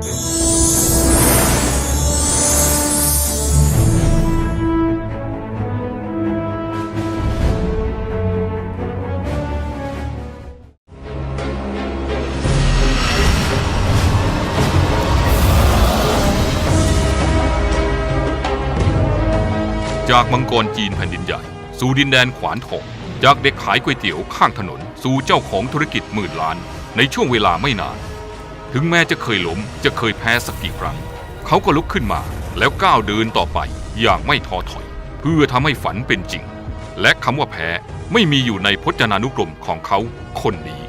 จากมังกรจีนแผ่นดินใหญ่ สู่ดินแดนขวานทองจากเด็กขายก๋วยเตี๋ยวข้างถนน สู่เจ้าของธุรกิจหมื่นล้าน ในช่วงเวลาไม่นาน ถึงแม้จะเคยล้มจะเคยแพ้สักกี่ครั้ง เขาก็ลุกขึ้นมาแล้วก้าวเดินต่อไปอย่างไม่ท้อถอย เพื่อทำให้ฝันเป็นจริง และคำว่าแพ้ไม่มีอยู่ในพจนานุกรมของเขาคนนี้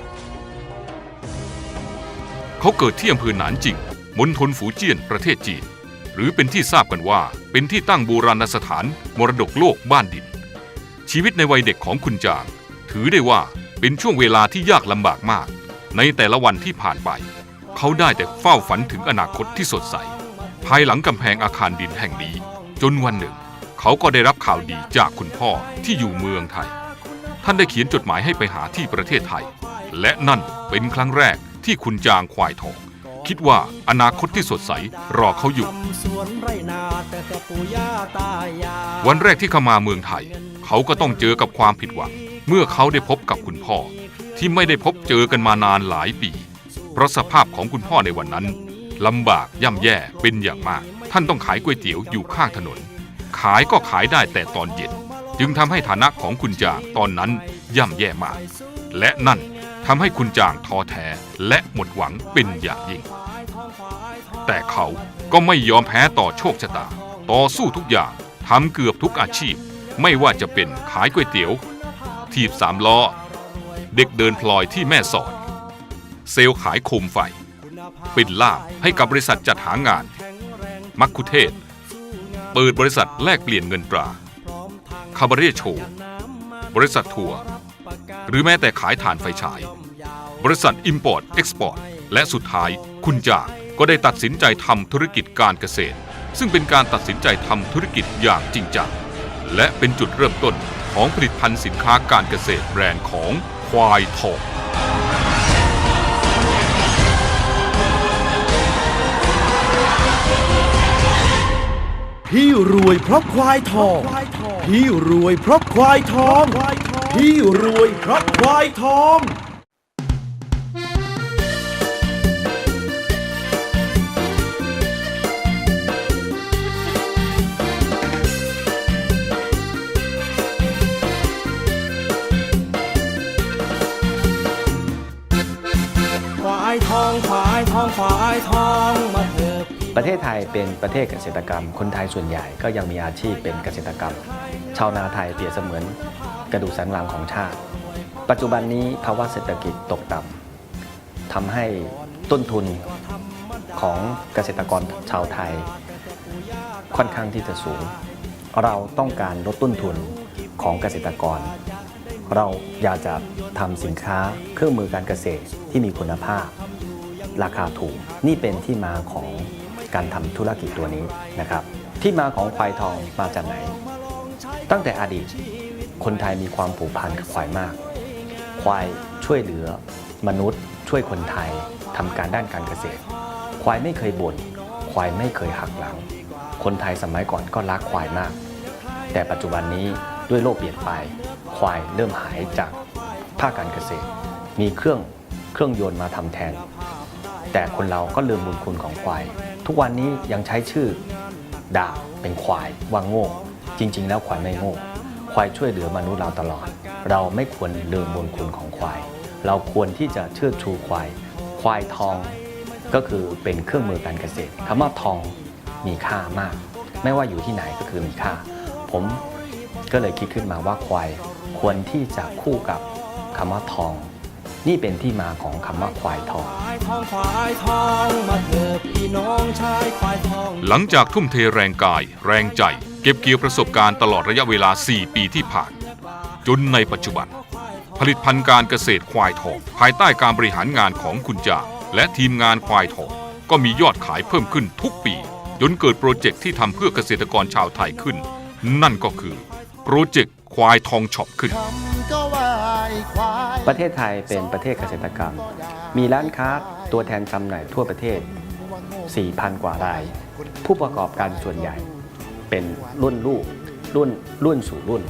เขาเกิดที่อำเภอหนานจิงมณฑลฝูเจี้ยนประเทศจีน หรือเป็นที่ทราบกันว่าเป็นที่ตั้งโบราณสถานมรดกโลกบ้านดิน ชีวิตในวัยเด็กของคุณจาง ถือได้ว่าเป็นช่วงเวลาที่ยากลำบากมาก ในแต่ละวันที่ผ่านไป เขาได้แต่เฝ้าฝันถึงอนาคตที่สดใส ภายหลังกำแพงอาคารดินแห่งนี้ จนวันหนึ่ง เขาก็ได้รับข่าวดีจากคุณพ่อที่อยู่เมืองไทย ท่านได้เขียนจดหมายให้ไปหาที่ประเทศไทย และนั่นเป็นครั้งแรกที่คุณจางควายทอง คิดว่าอนาคตที่สดใสรอเขาอยู่ วันแรกที่เข้ามาเมืองไทย เขาก็ต้องเจอกับความผิดหวัง เมื่อเขาได้พบกับคุณพ่อ ที่ไม่ได้พบเจอกันมานานหลายปี เพราะสภาพของคุณพ่อในวันนั้นลำบากย่ำแย่เป็นอย่างมาก ท่านต้องขายก๋วยเตี๋ยวอยู่ข้างถนน ขายก็ขายได้แต่ตอนเย็น จึงทำให้ฐานะของคุณจางตอนนั้นย่ำแย่มาก และนั่นทำให้คุณจางท้อแท้และหมดหวังเป็นอย่างยิ่ง แต่เขาก็ไม่ยอมแพ้ต่อโชคชะตา ต่อสู้ทุกอย่างทำเกือบทุกอาชีพ ไม่ว่าจะเป็นขายก๋วยเตี๋ยว ทีบสามล้อ เด็กเดินพลอยที่แม่สอด เซลล์ขายโคมไฟป็นล่ามให้กับบริษัทจัดหางาน มักคุเทศ เปิดบริษัทแลกเปลี่ยนเงินตราคาบาเร่โชว์บริษัททัวร์หรือแม้แต่ขายถ่านไฟฉาย บริษัท Import Export และสุดท้ายคุณจางก็ได้ตัดสินใจทำธุรกิจการเกษตร ซึ่งเป็นการตัดสินใจทำธุรกิจอย่างจริงจังและเป็นจุดเริ่มต้นของผลิตภัณฑ์สินค้าการเกษตรแบรนด์ของควายทอง พี่รวยเพราะควายทอง พี่รวยเพราะควายทอง พี่รวยเพราะควายทองควายทองควายทองควายทองมา ประเทศไทยเป็นประเทศเกษตรกรรม คนไทยส่วนใหญ่ก็ยังมีอาชีพเป็นเกษตรกรรม ชาวนาไทยเปรียบเสมือนกระดูกสันหลังของชาติ ปัจจุบันนี้ภาวะเศรษฐกิจตกต่ำทำให้ต้นทุนของเกษตรกรชาวไทย ค่อนข้างที่จะสูง เราต้องการลดต้นทุนของเกษตรกร เราอยากจะทำสินค้าเครื่องมือการเกษตรที่มีคุณภาพ ราคาถูกนี่เป็นที่มาของ การทำธุรกิจตัวนี้นะครับ ที่มาของควายทองมาจากไหน ตั้งแต่อดีตคนไทยมีความผูกพันกับควายมาก ควายช่วยเหลือ มนุษย์ ช่วยคนไทยทำการด้านการเกษตร ควายไม่เคยบ่นควายไม่เคยหักหลัง คนไทยสมัยก่อนก็รักควายมาก แต่ปัจจุบันนี้ด้วยโลกเปลี่ยนไป ควายเริ่มหายจากภาคการเกษตร มีเครื่องเครื่องยนต์มาทำแทน แต่คนเราก็ลืมบุญคุณของควาย ทุกวันนี้ยังใช้ชื่อด่าเป็นควายว่าโง่ จริง ๆ แล้วควายไม่โง่ ควายช่วยเหลือมนุษย์เราตลอด เราไม่ควรลืมบุญคุณของควาย เราควรที่จะเชิดชูควาย ควายทองก็คือเป็นเครื่องมือการเกษตรคำว่าทองมีค่ามาก ไม่ว่าอยู่ที่ไหนก็คือมีค่า ผมก็เลยคิดขึ้นมาว่าควายควรที่จะคู่กับคำว่าทอง นี่เป็นที่มาของคำว่าควายทองควายทองควายทองมาเถิดพี่น้องชายควายทอง หลังจากทุ่มเทแรงกาย แรงใจ เก็บเกี่ยวประสบการณ์ตลอดระยะเวลา 4 ปีที่ผ่าน จนในปัจจุบัน ผลิตภัณฑ์การเกษตรควายทอง ภายใต้การบริหารงานของคุณจางและทีมงานควายทอง ก็มียอดขายเพิ่มขึ้นทุกปี จนเกิดโปรเจกต์ที่ทำเพื่อเกษตรกรชาวไทยขึ้น นั่นก็คือ โปรเจกต์ควายทองช็อปขึ้น ประเทศไทยเป็นประเทศเกษตรกรรม มีร้านค้าตัวแทนจำหน่ายทั่วประเทศ 4,000 กว่าราย ผู้ประกอบการส่วนใหญ่ เป็นรุ่นลูกรุ่นรุ่นสู่รุ่น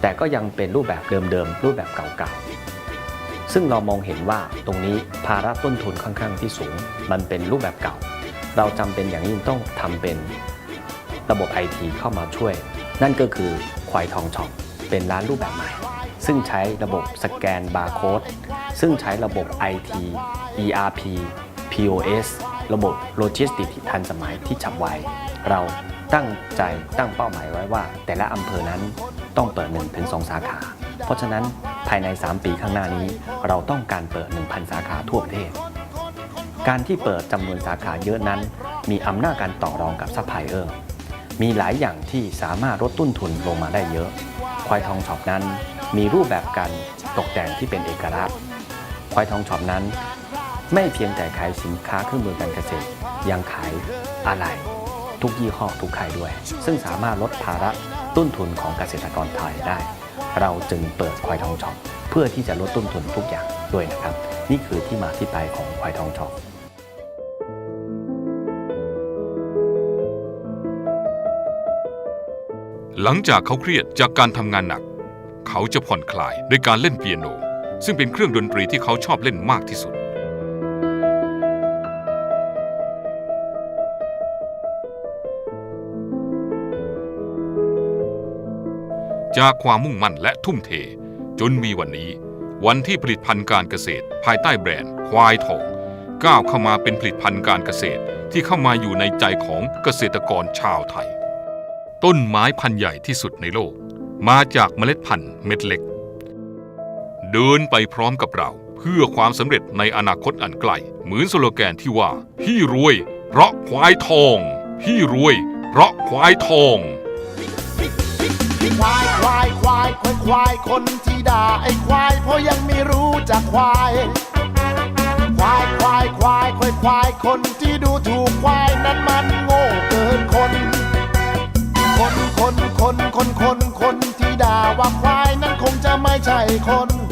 แต่ก็ยังเป็นรูปแบบเดิมๆ รูปแบบเก่าๆ ซึ่งเรามองเห็นว่าตรงนี้ภาระต้นทุนค่อนข้างที่สูง มันเป็นรูปแบบเก่า เราจำเป็นอย่างยิ่งต้องทำเป็นระบบไอทีเข้ามาช่วย นั่นก็คือควายทองช็อปเป็นร้านรูปแบบใหม่ ซึ่งใช้ระบบสแกนบาร์โค้ดซึ่งใช้ระบบ IT ERP POS ระบบโลจิสติกที่ทันสมัยที่ฉับไว เราตั้งใจตั้งเป้าหมายไว้ว่า แต่ละอำเภอนั้นต้องเปิด 1-2 สาขา เพราะฉะนั้นภายใน 3 ปีข้างหน้านี้ เราต้องการเปิด 1,000 สาขาทั่วประเทศ การที่เปิดจำนวนสาขาเยอะนั้น มีอำนาจการต่อรองกับซัพพลายเออร์ มีหลายอย่างที่สามารถลดต้นทุนลงมาได้เยอะ ควายทองช็อปนั้นมีรูปแบบการตกแต่งที่เป็นเอกลักษณ์ ควายทองช็อปนั้น ไม่เพียงแต่ขายสินค้าเครื่องมือการเกษตร ยังขายอะไรทุกยี่ห้อทุกค่ายด้วย ซึ่งสามารถลดภาระต้นทุนของเกษตรกรไทยได้ เราจึงเปิดควายทองช็อปเพื่อที่จะลดต้นทุนทุกอย่างด้วยนะครับ นี่คือที่มาที่ไปของควายทองช็อป หลังจากเขาเครียดจากการทำงานหนัก เขาจะผ่อนคลายด้วยการเล่นเปียโน ซึ่งเป็นเครื่องดนตรีที่เขาชอบเล่นมากที่สุด จากความมุ่งมั่นและทุ่มเท จนมีวันนี้ วันที่ผลิตภัณฑ์การเกษตร ภายใต้แบรนด์ควายทองก้าวเข้ามาเป็นผลิตภัณฑ์การเกษตรที่เข้ามาอยู่ในใจของเกษตรกรชาวไทย ต้นไม้พันธุ์ใหญ่ที่สุดในโลก มาจากเมล็ดพันธุ์เม็ดเล็ก เดินไปพร้อมกับเรา เพื่อความสำเร็จในอนาคตอันไกล เหมือนสโลแกนที่ว่า พี่รวย เพราะควายทอง พี่รวย เพราะควายทองควายควายควายควายควายคนที่ด่าไอ้ควายเพราะยังไม่รู้จักควายควายควายควายควายควายคนที่ดูถูกควายนั้นมันโง่เกินคน คนคนคนคนคนคนที่ด่าว่าควายนั้นคงจะไม่ใช่คน